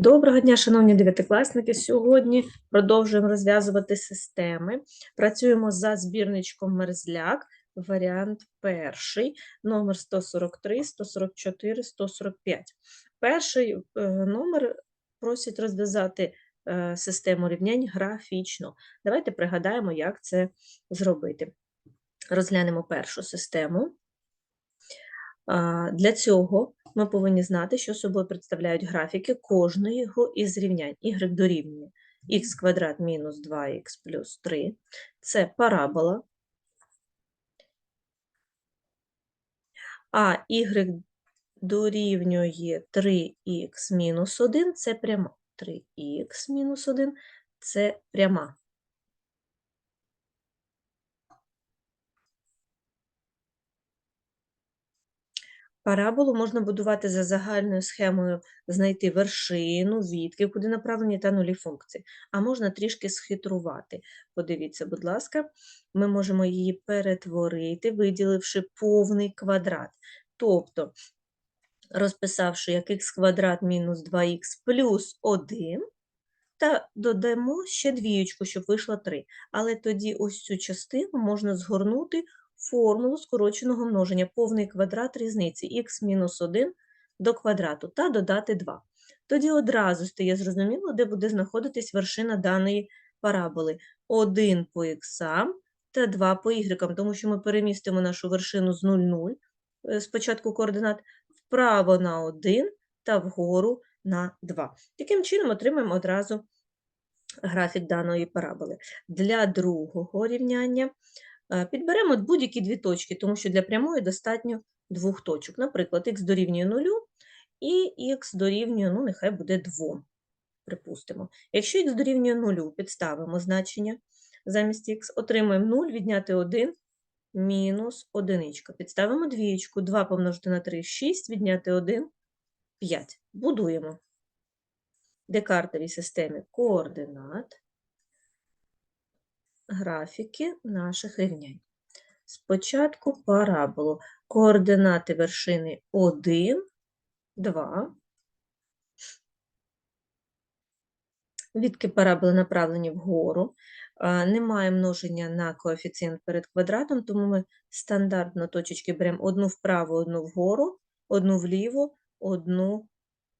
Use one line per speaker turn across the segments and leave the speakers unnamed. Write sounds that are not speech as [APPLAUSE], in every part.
Доброго дня, шановні дев'ятикласники. Сьогодні продовжуємо розв'язувати системи. Працюємо за збірничком Мерзляк, варіант перший, номер 143, 144, 145. Перший е, номер просять розв'язати е, систему рівнянь графічно. Давайте пригадаємо, як це зробити. Розглянемо першу систему. Для цього ми повинні знати, що собою представляють графіки кожного із рівнянь. y дорівнює х квадрат мінус 2х плюс 3. Це парабола. А y дорівнює 3х мінус 1 – це пряма. 3х мінус 1 – це пряма. Параболу можна будувати за загальною схемою, знайти вершину, відки, куди направлені та нулі функції. А можна трішки схитрувати. Подивіться, будь ласка, ми можемо її перетворити, виділивши повний квадрат. Тобто, розписавши як х квадрат мінус 2х плюс 1, та додамо ще двієчку, щоб вийшло 3. Але тоді ось цю частину можна згорнути формулу скороченого множення повний квадрат різниці х мінус 1 до квадрату та додати 2. Тоді одразу стає зрозуміло, де буде знаходитись вершина даної параболи. 1 по х та 2 по y, тому що ми перемістимо нашу вершину з 0,0 е, спочатку координат вправо на 1 та вгору на 2. Таким чином отримаємо одразу графік даної параболи. Для другого рівняння підберемо будь-які дві точки, тому що для прямої достатньо двох точок. Наприклад, х дорівнює 0 і х дорівнює, ну, нехай буде 2, припустимо. Якщо х дорівнює 0, підставимо значення замість х, отримаємо 0, відняти 1, мінус 1. Підставимо двієчку, 2 помножити на 3 – 6, відняти 1 – 5. Будуємо. Декартовій системі координат графіки наших рівнянь. Спочатку параболу. Координати вершини 1, 2. Відки параболи направлені вгору. Немає множення на коефіцієнт перед квадратом, тому ми стандартно точечки беремо одну вправо, одну вгору, одну вліво, одну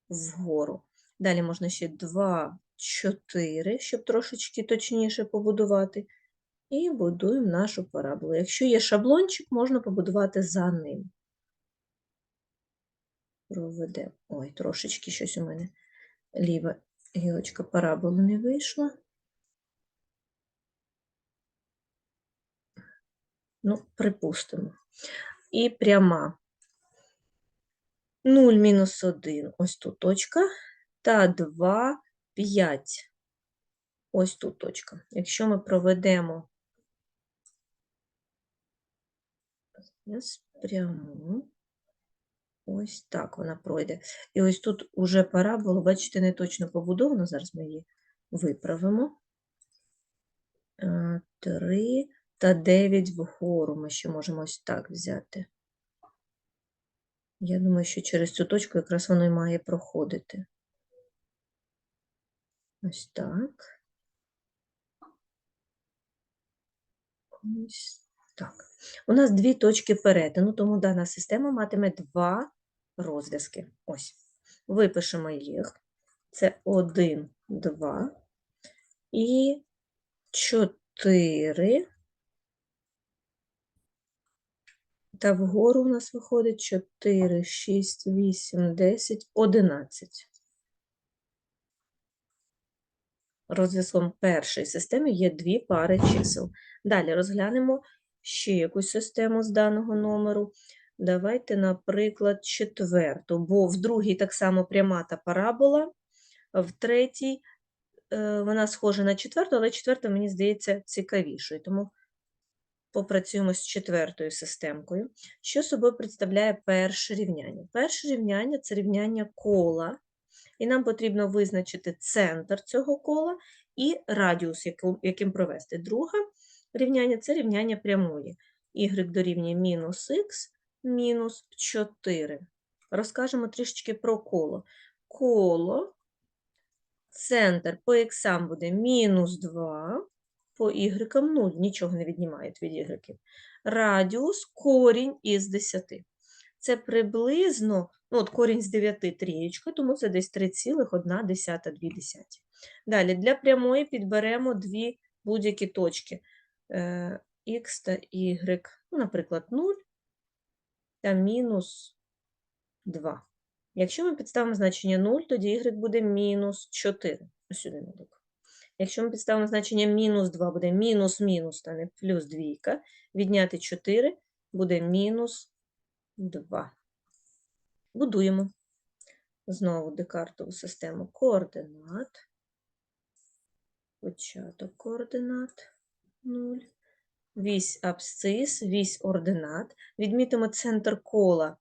вгору. Далі можна ще 2, 4, щоб трошечки точніше побудувати і будуємо нашу параболу. Якщо є шаблончик, можна побудувати за ним. Проведемо. Ой, трошечки щось у мене ліва гілочка параболи не вийшла. Ну, припустимо. І пряма 0 мінус 1, ось тут точка, та 2, 5. Ось тут точка. Якщо ми проведемо Зараз пряму. Ось так вона пройде. І ось тут уже парабола, бачите, не точно побудовано, зараз ми її виправимо. 3 е, та 9 вгору ми ще можемо ось так взяти. Я думаю, що через цю точку якраз воно і має проходити. Ось так. Ось так, у нас дві точки перетину, тому дана система матиме два розв'язки. Ось. Випишемо їх. Це 1, 2 і 4. Та вгору у нас виходить 4, 6, 8, 10, 11. Розв'язком першої системи є дві пари чисел. Далі розглянемо ще якусь систему з даного номеру. Давайте, наприклад, четверту, бо в другій так само пряма та парабола, в третій е, вона схожа на четверту, але четверта, мені здається, цікавішою. Тому попрацюємо з четвертою системкою. Що собою представляє перше рівняння? Перше рівняння це рівняння кола, і нам потрібно визначити центр цього кола і радіус, яким провести. Друге рівняння це рівняння прямої. Y дорівнює мінус х мінус 4. Розкажемо трішечки про коло. Коло Центр по х буде мінус 2, по y 0, нічого не віднімають від y. Радіус корінь із 10. Це приблизно, ну от корінь з 9 трієчка, тому це десь 3,1, Далі, для прямої підберемо дві будь-які точки. Е, Х та y, ну, наприклад, 0 та мінус 2. Якщо ми підставимо значення 0, тоді y буде мінус 4. Ось сюди надок. Якщо ми підставимо значення мінус 2, буде мінус мінус, стане плюс 2. Відняти 4 буде мінус 2. Будуємо знову декартову систему координат. Початок координат 0. Вісь абсцис, вісь ординат. Відмітимо центр кола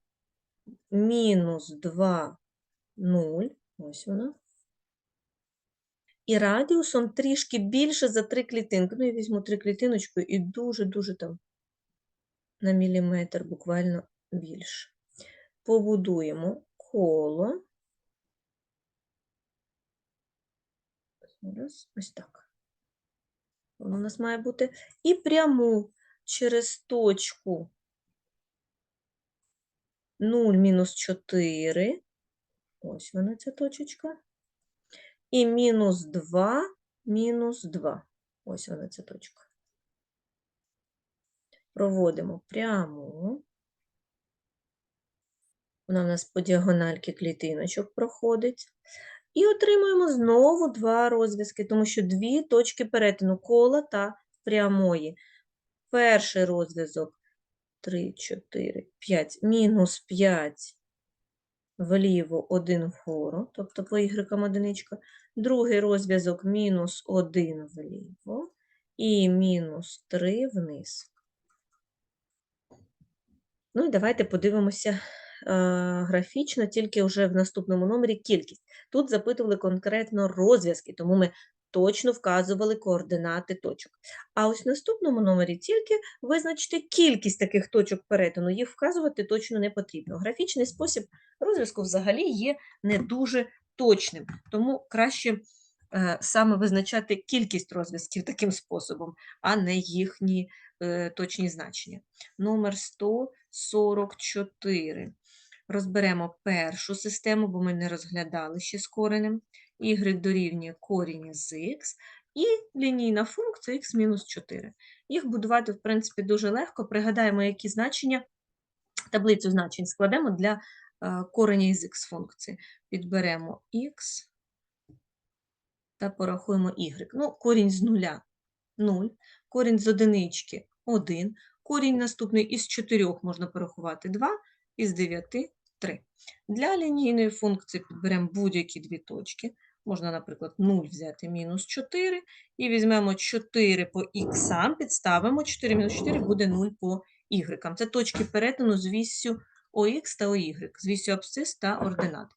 мінус 2, 0. Ось вона. І радіусом трішки більше за три клітинки. Ну, я візьму три клітиночку і дуже-дуже там на міліметр буквально більше. Побудуємо коло. Зараз, ось так. Воно у нас має бути. І пряму через точку 0 мінус 4. Ось вона ця точечка. І мінус 2, мінус 2. Ось вона ця точка. Проводимо пряму. Вона в нас по діагональки клітиночок проходить. І отримуємо знову два розв'язки, тому що дві точки перетину кола та прямої. Перший розв'язок 3, 4, 5, мінус 5 вліво, 1 вгору, тобто по y одиничка. Другий розв'язок мінус 1 вліво і мінус 3 вниз. Ну і давайте подивимося графічно, тільки вже в наступному номері кількість. Тут запитували конкретно розв'язки, тому ми точно вказували координати точок. А ось в наступному номері тільки визначити кількість таких точок перетину, їх вказувати точно не потрібно. Графічний спосіб розв'язку взагалі є не дуже точним, тому краще е, саме визначати кількість розв'язків таким способом, а не їхні е, точні значення. Номер 144. Розберемо першу систему, бо ми не розглядали ще з коренем. y дорівнює корінь з х і лінійна функція х-4. Їх будувати, в принципі, дуже легко. Пригадаємо, які значення, таблицю значень складемо для е, кореня із х функції. Підберемо х та порахуємо y. Ну, корінь з нуля 0, корінь з одинички 1, корінь наступний із 4 можна порахувати 2, із 9 3. Для лінійної функції підберемо будь-які дві точки. Можна, наприклад, 0 взяти мінус 4, і візьмемо 4 по х, підставимо 4 мінус 4 буде 0 по y. Це точки перетину з віссю ОХ та ОY, з віссю абсцис та ординат.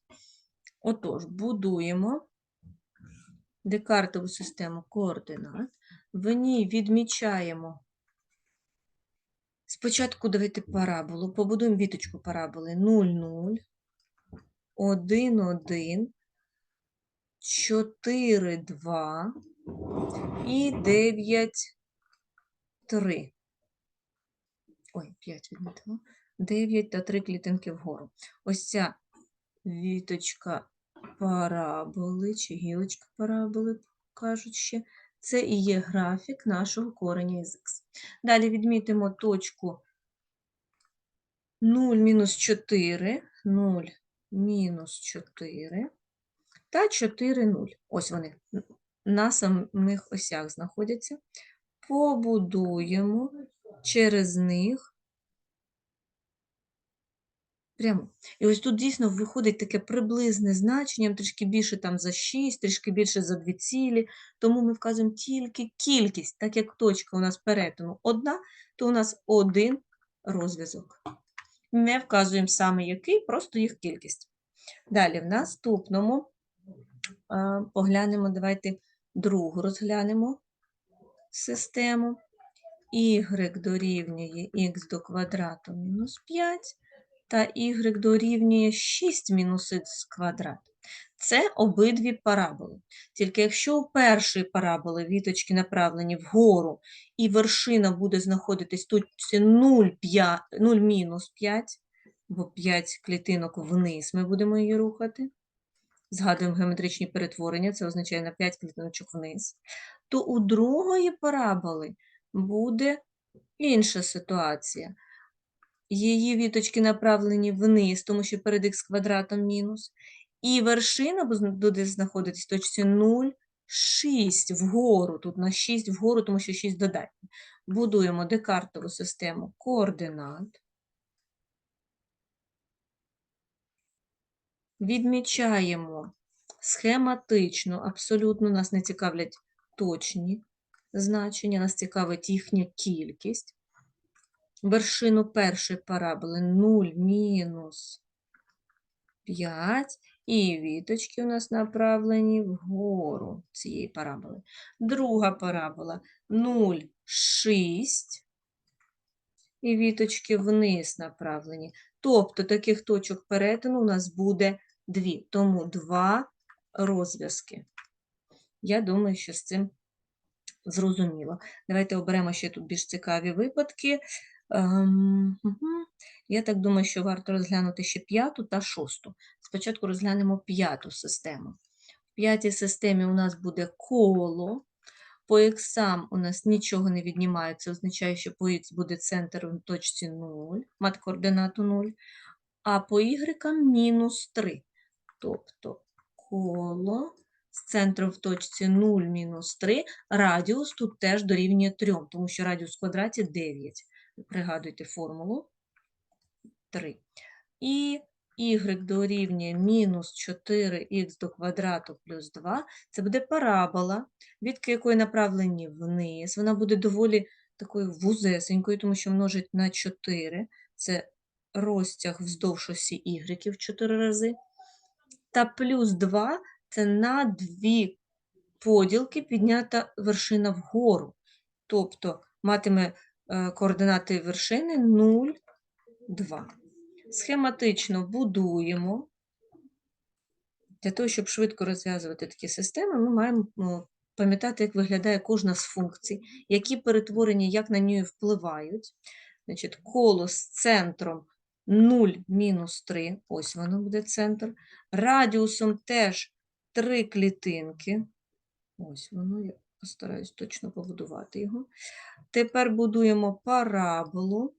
Отож, будуємо декартову систему координат, в ній відмічаємо Спочатку давайте параболу. Побудуємо віточку параболи 0, 0, 1, 1, 4, 2 і 9, 3. Ой, 5 відмітила. 9 та 3 клітинки вгору. Ось ця віточка параболи, чи гілочка параболи, кажуть ще, це і є графік нашого кореня із х. Далі відмітимо точку 0 мінус 4, 0 мінус 4 та 4, 0. Ось вони на самих осях знаходяться. Побудуємо через них Прямо. І ось тут дійсно виходить таке приблизне значення, трішки більше там за 6, трішки більше за 2 цілі, тому ми вказуємо тільки кількість, так як точка у нас перетину одна, то у нас один розв'язок. Не вказуємо саме який, просто їх кількість. Далі, в наступному поглянемо, давайте другу розглянемо систему. Y дорівнює х до квадрату мінус 5 та y дорівнює 6 мінус х квадрат. Це обидві параболи. Тільки якщо у першої параболи віточки направлені вгору, і вершина буде знаходитись тут 0, 0 мінус 5, бо 5 клітинок вниз ми будемо її рухати. Згадуємо геометричні перетворення, це означає на 5 клітиночок вниз, то у другої параболи буде інша ситуація. Її віточки направлені вниз, тому що перед х квадратом мінус. І вершина буде знаходитись в точці 0, 6 вгору. Тут на 6 вгору, тому що 6 додатні. Будуємо декартову систему координат. Відмічаємо схематично, абсолютно нас не цікавлять точні значення, нас цікавить їхня кількість. Вершину першої параболи 0 мінус 5, і віточки у нас направлені вгору цієї параболи. Друга парабола 0, 6, і віточки вниз направлені. Тобто таких точок перетину у нас буде дві, тому два розв'язки. Я думаю, що з цим зрозуміло. Давайте оберемо ще тут більш цікаві випадки. Ем, Я так думаю, що варто розглянути ще п'яту та шосту. Спочатку розглянемо п'яту систему. В п'ятій системі у нас буде коло. По х у нас нічого не віднімається, означає, що по х буде центр в точці 0, мат координату 0, а по y мінус 3. Тобто коло з центром в точці 0 мінус 3, радіус тут теж дорівнює 3, тому що радіус в квадраті 9. Пригадуйте формулу 3. І y дорівнює мінус 4х до квадрату плюс 2. Це буде парабола, відки якої направлені вниз. Вона буде доволі такою вузесенькою, тому що множить на 4. Це розтяг вздовж осі y в 4 рази. Та плюс 2 це на дві поділки піднята вершина вгору. Тобто матиме координати вершини 0, 2. Схематично будуємо. Для того, щоб швидко розв'язувати такі системи, ми маємо ну, пам'ятати, як виглядає кожна з функцій, які перетворення, як на неї впливають. Значить, Коло з центром 0 мінус 3, ось воно буде центр. Радіусом теж 3 клітинки. Ось воно, я постараюсь точно побудувати його. Тепер будуємо параболу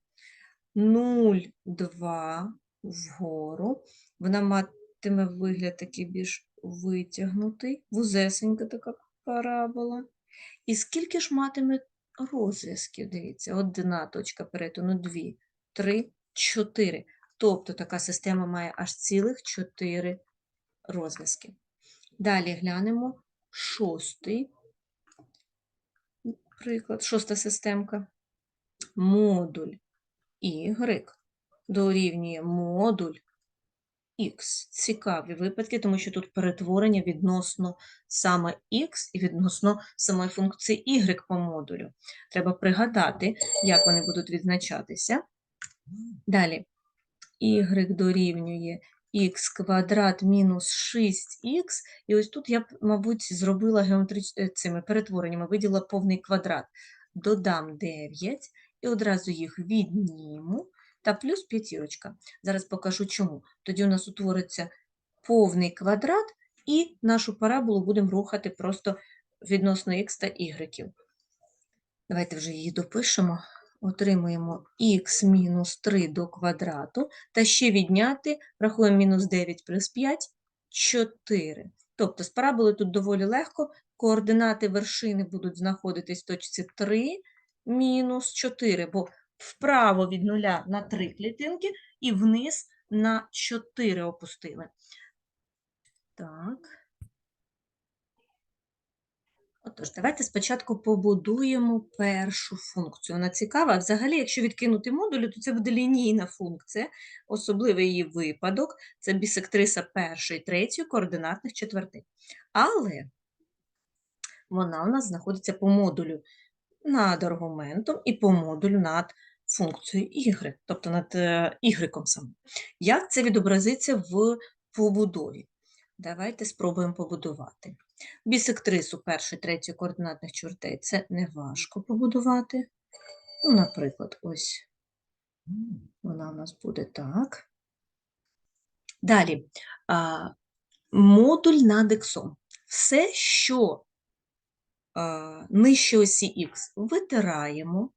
0,2 вгору. Вона матиме вигляд такий більш витягнутий, вузесенька така парабола. І скільки ж матиме розв'язків? Дивіться, одна точка перетину, дві, три, чотири. Тобто така система має аж цілих чотири розв'язки. Далі глянемо шостий приклад, шоста системка. Модуль y дорівнює модуль x. Цікаві випадки, тому що тут перетворення відносно саме x і відносно самої функції y по модулю. Треба пригадати, як вони будуть відзначатися. Далі y дорівнює х квадрат мінус 6х, і ось тут я б, мабуть, зробила геометричними цими перетвореннями, виділа повний квадрат. Додам 9 і одразу їх відніму, та плюс п'ятірочка. Зараз покажу чому. Тоді у нас утвориться повний квадрат, і нашу параболу будемо рухати просто відносно х та y. Давайте вже її допишемо отримуємо х мінус 3 до квадрату, та ще відняти, рахуємо мінус 9 плюс 5 4. Тобто з параболи тут доволі легко, координати вершини будуть знаходитись в точці 3 мінус 4, бо вправо від 0 на 3 клітинки і вниз на 4 опустили. Так. Отож, давайте спочатку побудуємо першу функцію. Вона цікава. Взагалі, якщо відкинути модулі, то це буде лінійна функція, особливий її випадок це бісектриса першої, третьої, координатних четвертих. Але вона у нас знаходиться по модулю над аргументом і по модулю над функцією y, тобто над y самим. Як це відобразиться в побудові? Давайте спробуємо побудувати. Бісектрису першої, третьої координатних чертей це не важко побудувати. Ну, наприклад, ось вона у нас буде так. Далі, а, модуль над іксом. Все, що а, нижче осі х, витираємо,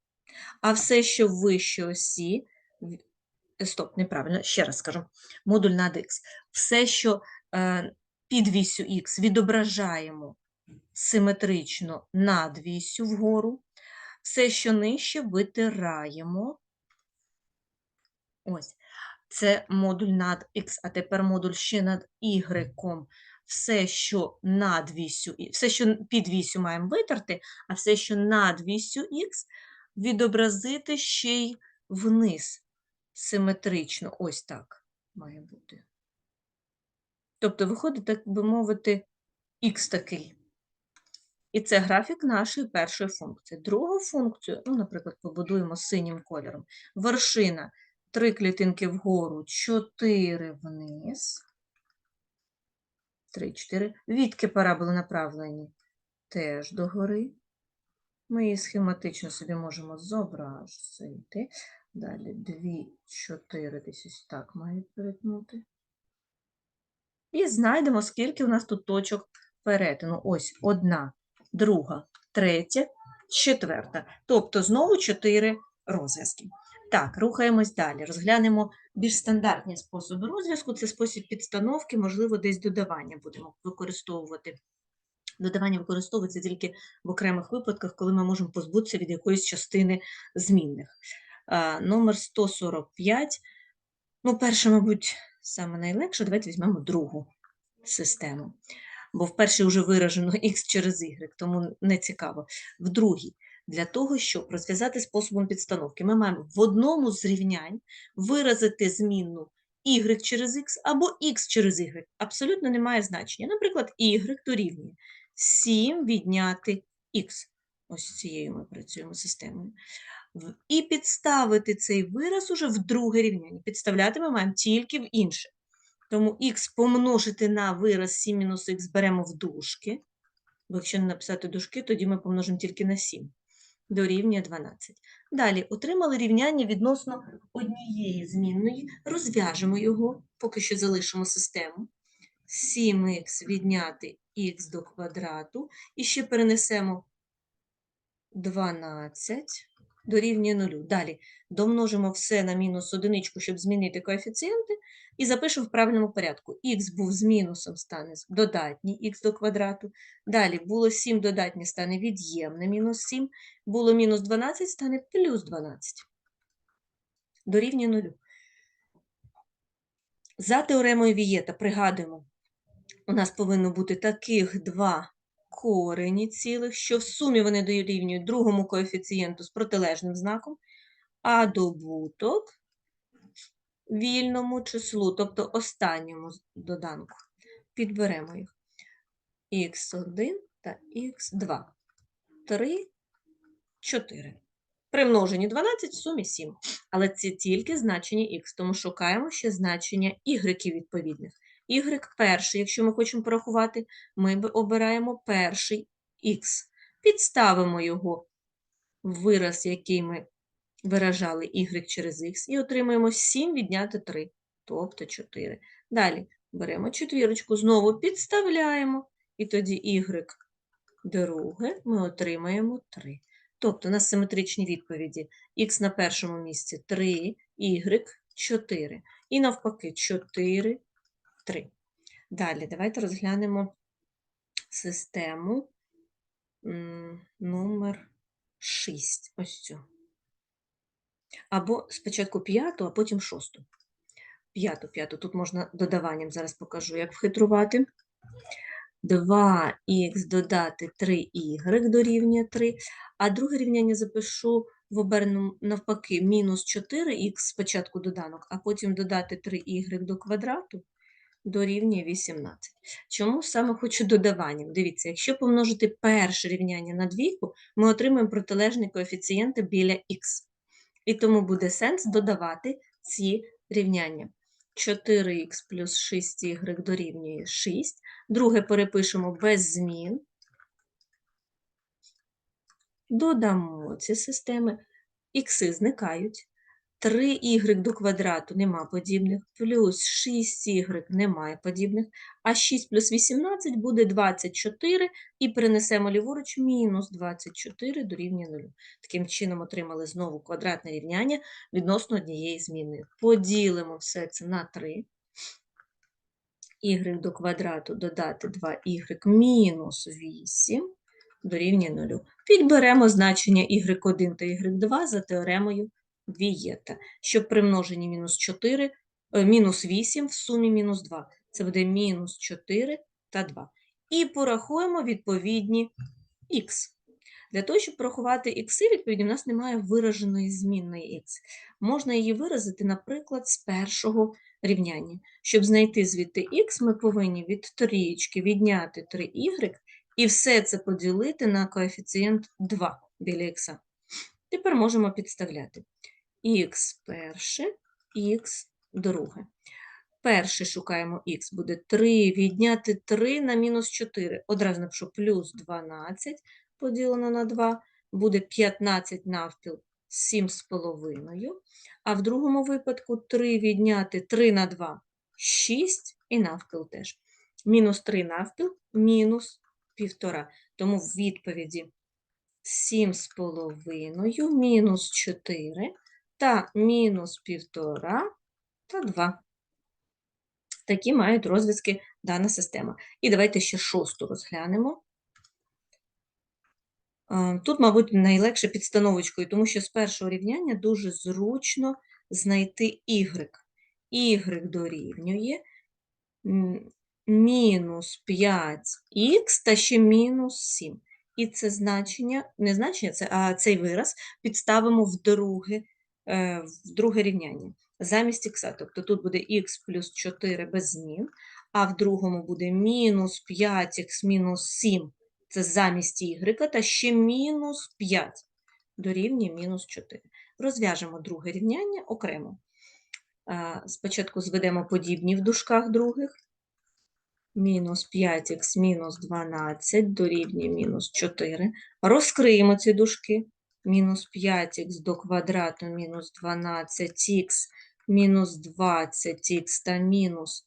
а все, що вище осі, стоп, неправильно, ще раз скажу, модуль над х. Все, що е, під вісю х відображаємо симетрично над вісю вгору, все, що нижче, витираємо. Ось, це модуль над х, а тепер модуль ще над y. Все, що над все, що під маємо витерти, а все, що над вісю х, відобразити ще й вниз симетрично. Ось так має бути. Тобто виходить, так би мовити, х такий. І це графік нашої першої функції. Другу функцію, ну, наприклад, побудуємо синім кольором. Вершина три клітинки вгору, чотири вниз. Три, чотири. Відки параболи направлені теж догори. Ми її схематично собі можемо зобразити. Далі дві, чотири, десь ось так мають перетнути. І знайдемо, скільки у нас тут точок перетину. Ось одна, друга, третя, четверта. Тобто знову чотири розв'язки. Так, рухаємось далі. Розглянемо більш стандартні способи розв'язку. Це спосіб підстановки, можливо, десь додавання будемо використовувати. Додавання використовується тільки в окремих випадках, коли ми можемо позбутися від якоїсь частини змінних. Номер 145. Ну, перше, мабуть, саме найлегше. Давайте візьмемо другу систему. Бо в першій вже виражено [LAUGHS] х через y, тому не цікаво. В другій, для того, щоб розв'язати способом підстановки, ми маємо в одному з рівнянь виразити змінну y через x або x через y. Абсолютно не має значення. Наприклад, y дорівнює 7 відняти x. Ось цією ми працюємо системою. І підставити цей вираз уже в друге рівняння. Підставляти ми маємо тільки в інше. Тому х помножити на вираз 7 мінус х беремо в дужки. Бо якщо не написати дужки, тоді ми помножимо тільки на 7. Дорівнює 12. Далі отримали рівняння відносно однієї змінної, розв'яжемо його, поки що залишимо систему. 7х відняти х до квадрату. І ще перенесемо 12 дорівнює 0. Далі домножимо все на мінус одиничку, щоб змінити коефіцієнти, і запишемо в правильному порядку. х був з мінусом, стане додатній х до квадрату. Далі було 7 додатнє, стане від'ємне мінус 7. Було мінус 12, стане плюс 12. Дорівнює 0. За теоремою Вієта, пригадуємо, у нас повинно бути таких два корені цілих, що в сумі вони дорівнюють другому коефіцієнту з протилежним знаком, а добуток вільному числу, тобто останньому доданку. Підберемо їх. х1 та х2. 3, 4. При множенні 12 в сумі 7. Але це тільки значення х, тому шукаємо ще значення y відповідних. Y перший, якщо ми хочемо порахувати, ми обираємо перший х. Підставимо його в вираз, який ми виражали y через х, і отримаємо 7 відняти 3, тобто 4. Далі беремо четвірочку, знову підставляємо, і тоді y друге ми отримаємо 3. Тобто у нас симетричні відповіді. х на першому місці 3, y 4. І навпаки 4, 3. Далі давайте розглянемо систему номер 6. Ось цю. Або спочатку п'яту, а потім шосту. П'яту, п'яту. Тут можна додаванням зараз покажу, як вхитрувати. 2х додати 3y дорівнює 3, а друге рівняння запишу в оберному навпаки мінус 4х спочатку доданок, а потім додати 3y до квадрату дорівнює 18. Чому саме хочу додаванням? Дивіться, якщо помножити перше рівняння на двійку, ми отримаємо протилежні коефіцієнти біля х. І тому буде сенс додавати ці рівняння. 4х плюс 6y дорівнює 6. Друге перепишемо без змін. Додамо ці системи. Ікси зникають. 3y до квадрату нема подібних, плюс 6y немає подібних, а 6 плюс 18 буде 24, і перенесемо ліворуч мінус 24 дорівнює 0. Таким чином отримали знову квадратне рівняння відносно однієї змінної. Поділимо все це на 3. y до квадрату додати 2y мінус 8 дорівнює 0. Підберемо значення y1 та y2 за теоремою Вієта, щоб при множенні мінус 4, е, мінус 8 в сумі мінус 2. Це буде мінус 4 та 2. І порахуємо відповідні х. Для того, щоб порахувати х, відповідно, у нас немає вираженої змінної х. Можна її виразити, наприклад, з першого рівняння. Щоб знайти звідти х, ми повинні від трієчки відняти 3y і все це поділити на коефіцієнт 2 біля х. Тепер можемо підставляти х перше, х друге. Перше шукаємо х, буде 3 відняти 3 на мінус 4. Одразу напишу плюс 12 поділено на 2, буде 15 навпіл 7,5. А в другому випадку 3 відняти 3 на 2 6 і навпіл теж. Мінус 3 навпіл, мінус 1,5. Тому в відповіді 7,5 мінус 4 та мінус 1,5 та 2. Такі мають розв'язки дана система. І давайте ще шосту розглянемо. Е, Тут, мабуть, найлегше підстановочкою, тому що з першого рівняння дуже зручно знайти y. y дорівнює мінус 5х та ще мінус 7. І це значення, не значення, а цей вираз підставимо в друге, в друге рівняння замість х. Тобто тут буде х плюс 4 без змін, а в другому буде мінус 5х мінус 7 це замість y, та ще мінус 5 дорівнює мінус 4. Розв'яжемо друге рівняння окремо. Спочатку зведемо подібні в дужках других. Мінус 5х мінус 12 дорівнює мінус 4. Розкриємо ці дужки. Мінус 5х до квадрату мінус 12х мінус 20х та мінус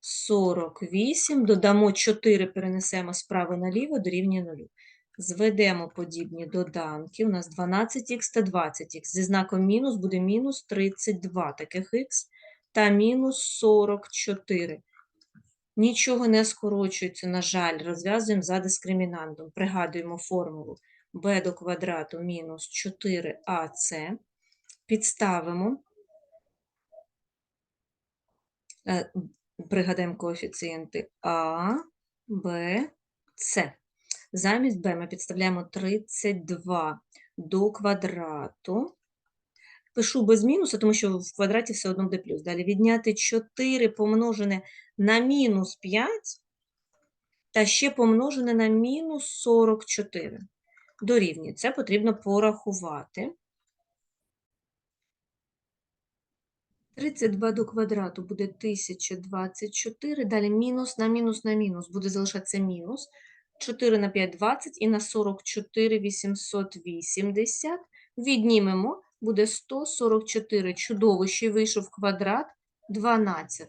48. Додамо 4, перенесемо справа наліво, дорівнює 0. Зведемо подібні доданки. У нас 12х та 20х. Зі знаком мінус буде мінус 32 таких х та мінус 44. Нічого не скорочується, на жаль, розв'язуємо за дискримінантом. Пригадуємо формулу b до квадрату мінус 4ac. Підставимо, е, пригадаємо коефіцієнти а, Б, С. Замість b ми підставляємо 32 до квадрату. Пишу без мінуса, тому що в квадраті все одно буде плюс. Далі відняти 4 помножене на мінус 5 та ще помножене на мінус 44. Дорівнює. Це потрібно порахувати. 32 до квадрату буде 1024. Далі мінус на мінус на мінус буде залишатися мінус. 4 на 5 – 20 і на 44 – 880. Віднімемо, буде 144. Чудово, ще вийшов квадрат 12.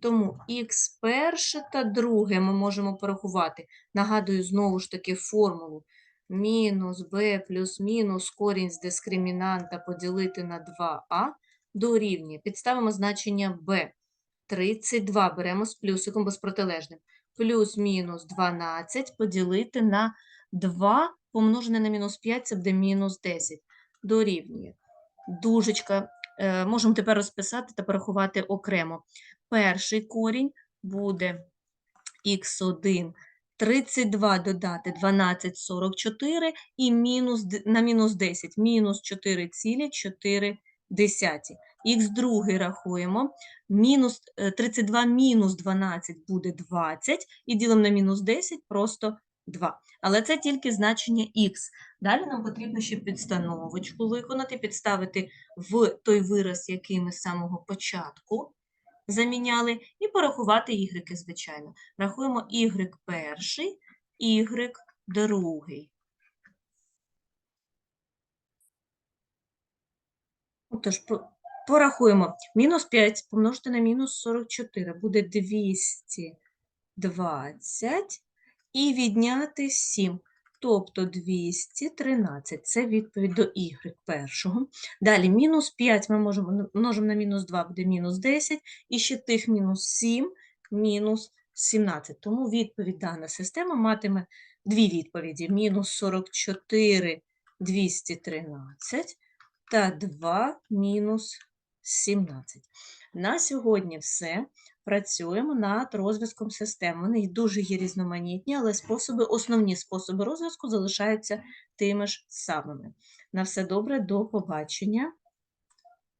Тому х перше та друге ми можемо порахувати. Нагадую знову ж таки формулу. Мінус b плюс мінус корінь з дискримінанта поділити на 2а дорівнює. Підставимо значення b. 32 беремо з плюсиком без протилежним. Плюс-мінус 12 поділити на 2 помножене на мінус 5, це буде мінус 10. Дорівнює. Дужечка. Е, можемо тепер розписати та порахувати окремо. Перший корінь буде х1 32 додати 12, 44 і мінус, на мінус 10, мінус 4,4 десяті. Х другий рахуємо, мінус, е, 32 мінус 12 буде 20, і ділимо на мінус 10 просто 2. Але це тільки значення х. Далі нам потрібно ще підстановочку виконати, підставити в той вираз, який ми з самого початку заміняли, і порахувати ігреки, звичайно. Рахуємо y перший, y другий. Отож, порахуємо. Мінус 5 помножити на мінус 44 буде 220 і відняти 7, тобто 213. Це відповідь до y першого. Далі мінус 5 ми можемо множимо на мінус 2, буде мінус 10, і ще тих мінус 7, мінус 17. Тому відповідь дана система матиме дві відповіді: мінус 44, 213 та 2 мінус 17. На сьогодні все. Працюємо над розв'язком систем. Вони дуже є різноманітні, але способи, основні способи розв'язку залишаються тими ж самими. На все добре, до побачення.